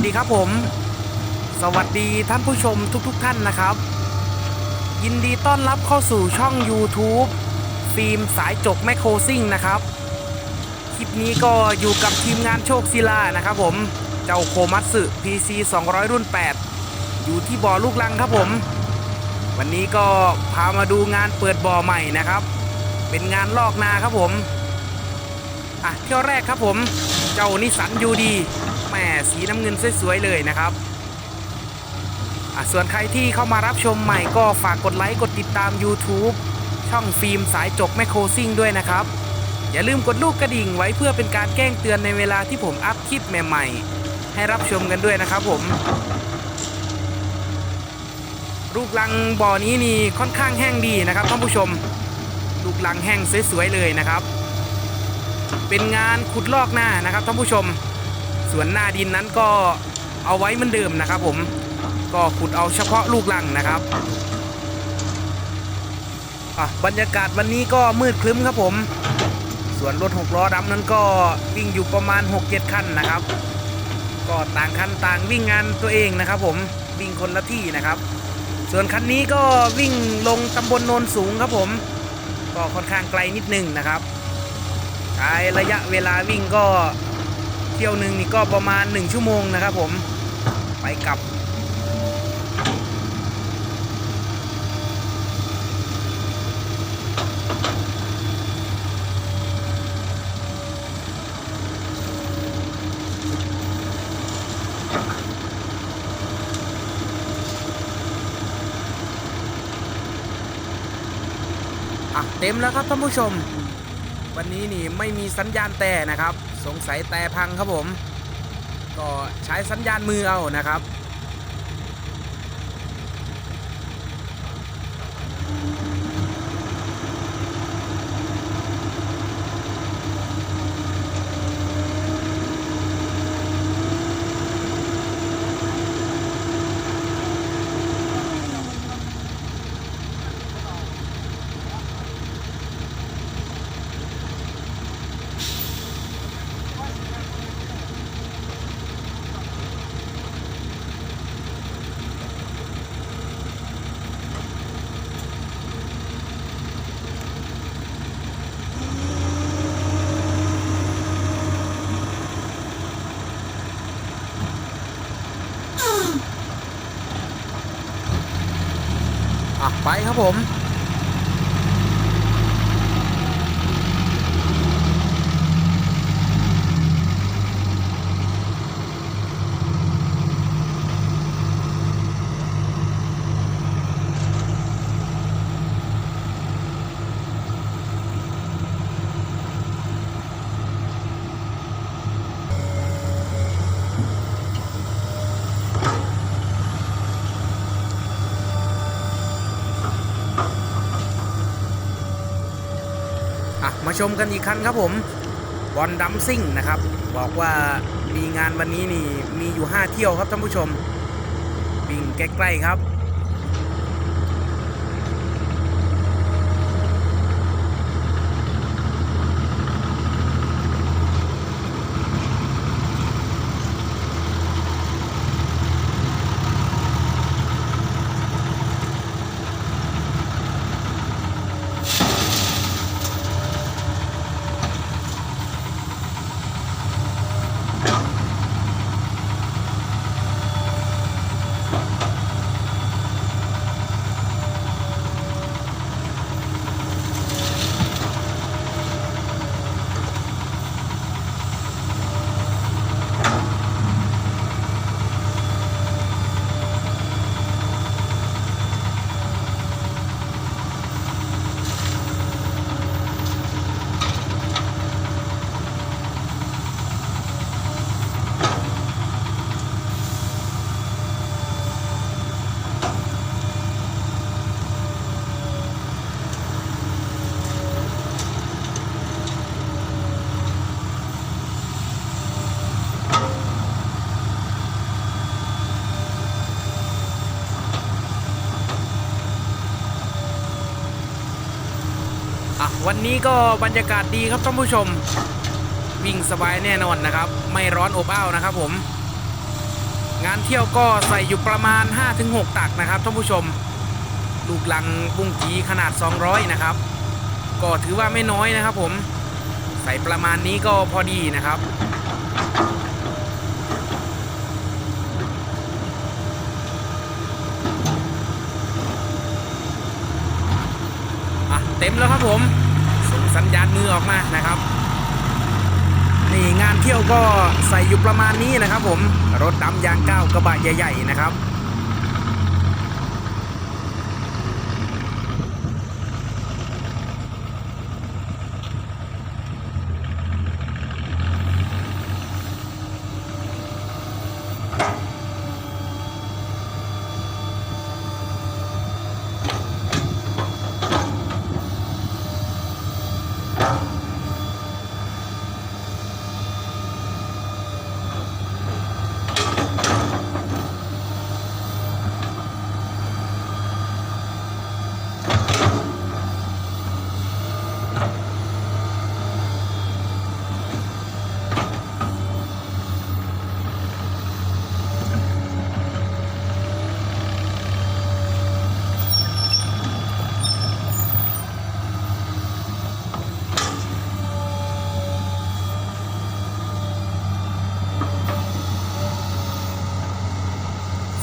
สวัสดีครับผม สวัสดีท่านผู้ชมทุกๆทท่านนะครับ ยินดีต้อนรับเข้าสู่ช่อง YouTube ฟิล์มสายจกแมคโครซิ่งนะครับ คลิปนี้ก็อยู่กับทีมงานโชคศิลานะครับผม เจ้าโคมัตสึ PC 200 รุ่น 8 อยู่ที่บ่อลูกลังครับผม วันนี้ก็พามาดูงานเปิดบ่อใหม่นะครับ เป็นงานลอกนาครับผม อะเที่ยวแรกครับผม เจ้านิสันยูดี แหมสีน้ำเงินสวยๆเลยนะครับอะส่วนใครที่เข้ามารับชมใหม่ก็ฝากกดไลค์กดติดตาม YouTube ช่องฟิล์มสายจกแมคโครซิ่งด้วยนะครับ อย่าลืมกดลูกกระดิ่งไว้เพื่อเป็นการแจ้งเตือนในเวลาที่ผมอัพคลิปใหม่ๆ ให้รับชมกันด้วยนะครับผมลูกลังบ่อนี้นี่ค่อนข้างแห้งดีนะครับท่านผู้ชม ลูกลังแห้งสวยๆเลยนะครับ เป็นงานขุดลอกหน้านะครับท่านผู้ชม ส่วนหน้าดินนั้นก็เอาไว้เหมือนเดิมนะครับผมก็ขุดเอาเฉพาะลูกลังนะครับอะบรรยากาศวันนี้ก็มืดครึ้มครับผม ส่วนรถหกล้อดำนั้นก็วิ่งอยู่ประมาณ 6 7 คันนะครับ ก็ต่างคันต่างวิ่งงานตัวเองนะครับ ผมวิ่งคนละที่นะครับ ส่วนคันนี้ก็วิ่งลงตำบลโนนสูงครับผม ก็ค่อนข้างไกลนิดนึงนะครับใช้ระยะเวลาวิ่งก็ เที่ยวหนึ่งนี่ก็ประมาณ 1 ชั่วโมงนะครับผมไปกลับ อะ เต็มแล้วครับท่านผู้ชม วันนี้นี่ไม่มีสัญญาณแต่นะครับ สงสัยแต่พังครับผม ก็ใช้สัญญาณมือเอานะครับ ครับผม ชมกันอีกครั้งครับผมบอลดัมซิ่งนะครับ บอกว่ามีงานวันนี้นี่มีอยู่ 5 เที่ยวครับท่านผู้ชมวิ่งใกล้ๆครับ วันนี้ก็บรรยากาศดีครับท่านผู้ชม วิ่งสบายแน่นอนนะครับ ไม่ร้อนอบอ้าวนะครับผม งานเที่ยวก็ใส่อยู่ประมาณ 5-6 ตักนะครับท่านผู้ชม ลูกลังบุ้งกีขนาด 200 นะครับ ก็ถือว่าไม่น้อยนะครับผม ใส่ประมาณนี้ก็พอดีนะครับเต็มแล้วครับผม สัญญาณมือออกมานะครับ นี่งานเที่ยวก็ใส่อยู่ประมาณนี้นะครับ ผมรถดำยางก้าวกระบะใหญ่ ๆ นะครับ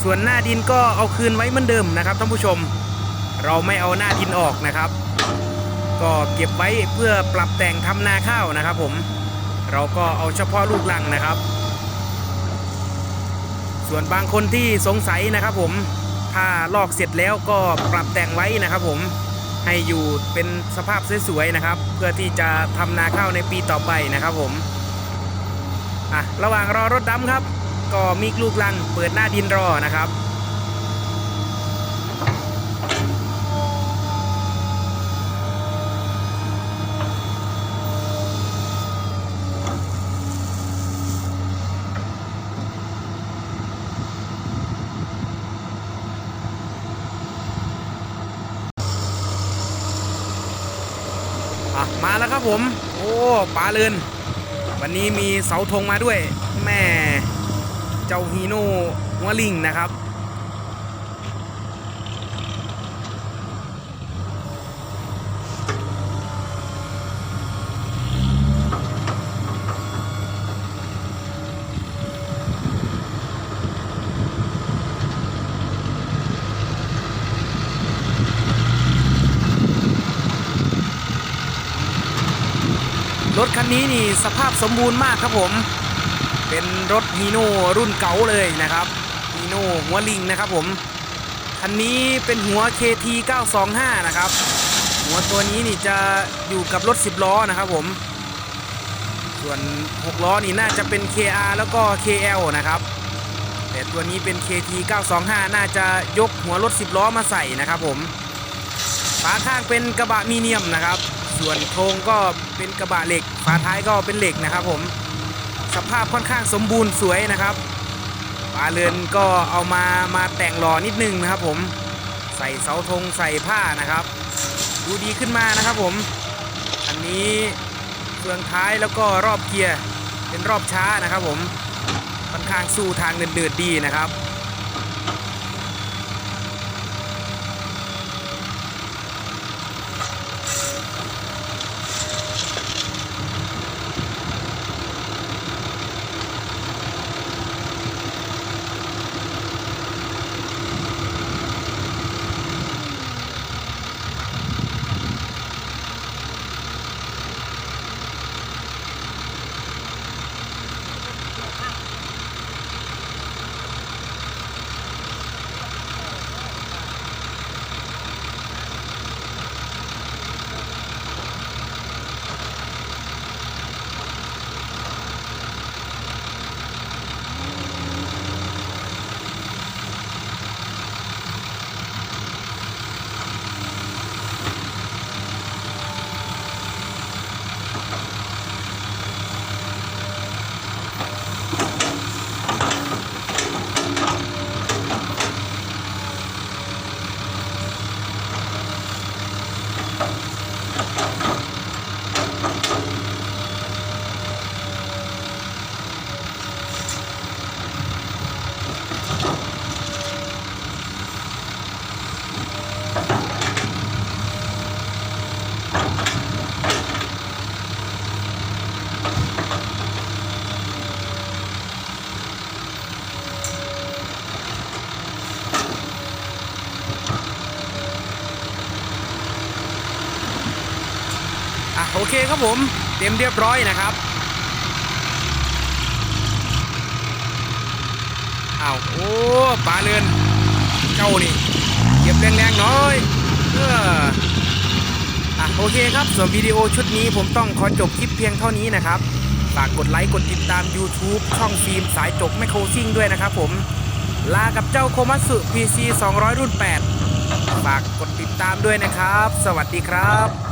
ส่วนหน้าดินก็เอาคืนไว้เหมือนเดิมนะครับท่านผู้ชม เราไม่เอาหน้าดินออกนะครับ ก็เก็บไว้เพื่อปรับแต่งทำนาข้าวนะครับ ผม เราก็เอาเฉพาะลูกลังนะครับ ส่วนบางคนที่สงสัยนะครับ ผมถ้าลอกเสร็จแล้วก็ปรับแต่งไว้นะครับ ผมให้อยู่เป็นสภาพสวยๆนะครับ เพื่อที่จะทำนาข้าวในปีต่อไปนะครับ ผมอะระหว่างรอรถดำครับ ก็มีลูกลังเปิดหน้าดินรอนะครับมาแล้วครับผม โอ้ปลาเลือนวันนี้มีเสาธงมาด้วย แม่ เจ้าฮีโน่หัวลิงนะครับรถคันนี้นี่สภาพสมบูรณ์มากครับผม เป็นรถฮีโน่รุ่นเก่าเลยนะครับฮีโน่หัวลิงนะครับผม คันนี้เป็นหัว KT 925 นะครับ หัวตัวนี้นี่จะอยู่กับรถ 10 ล้อนะครับผม ส่วน 6 ล้อนี่น่าจะเป็น KR แล้วก็ KL นะครับ แต่ตัวนี้เป็น KT 925 น่าจะยกหัวรถ 10 ล้อมาใส่นะครับผมฝาข้างเป็นกระบะมีเนียมนะครับ ส่วนโครงก็เป็นกระบะเหล็ก ฝาท้ายก็เป็นเหล็กนะครับผม สภาพค่อนข้างสมบูรณ์สวยนะครับปลาเรือนก็เอามามาแต่งหล่อนิดนึงนะครับ ผมใส่เสาธงใส่ผ้านะครับ ดูดีขึ้นมานะครับผม อันนี้เฟืองท้ายแล้วก็รอบเกียร์เป็นรอบช้านะครับ ผมค่อนข้างสู้ทางเดือดดีนะครับ เคครับผม เตรียมเรียบร้อยนะครับอ้าวโอ้ปลาเรือน เจ้านี่เหยียบแรงๆหน่อยเอออะโอเคครับส่วนวิดีโอชุดนี้ผมต้องขอจบคลิปเพียงเท่านี้นะครับฝากกดไลค์กดติดตาม YouTube ช่องฟิล์มสายจกแมคโครซิ่งด้วยนะครับผมลากับเจ้าโคมัตสึ PC 200 รุ่น 8 ฝากกดติดตามด้วยนะครับ สวัสดีครับ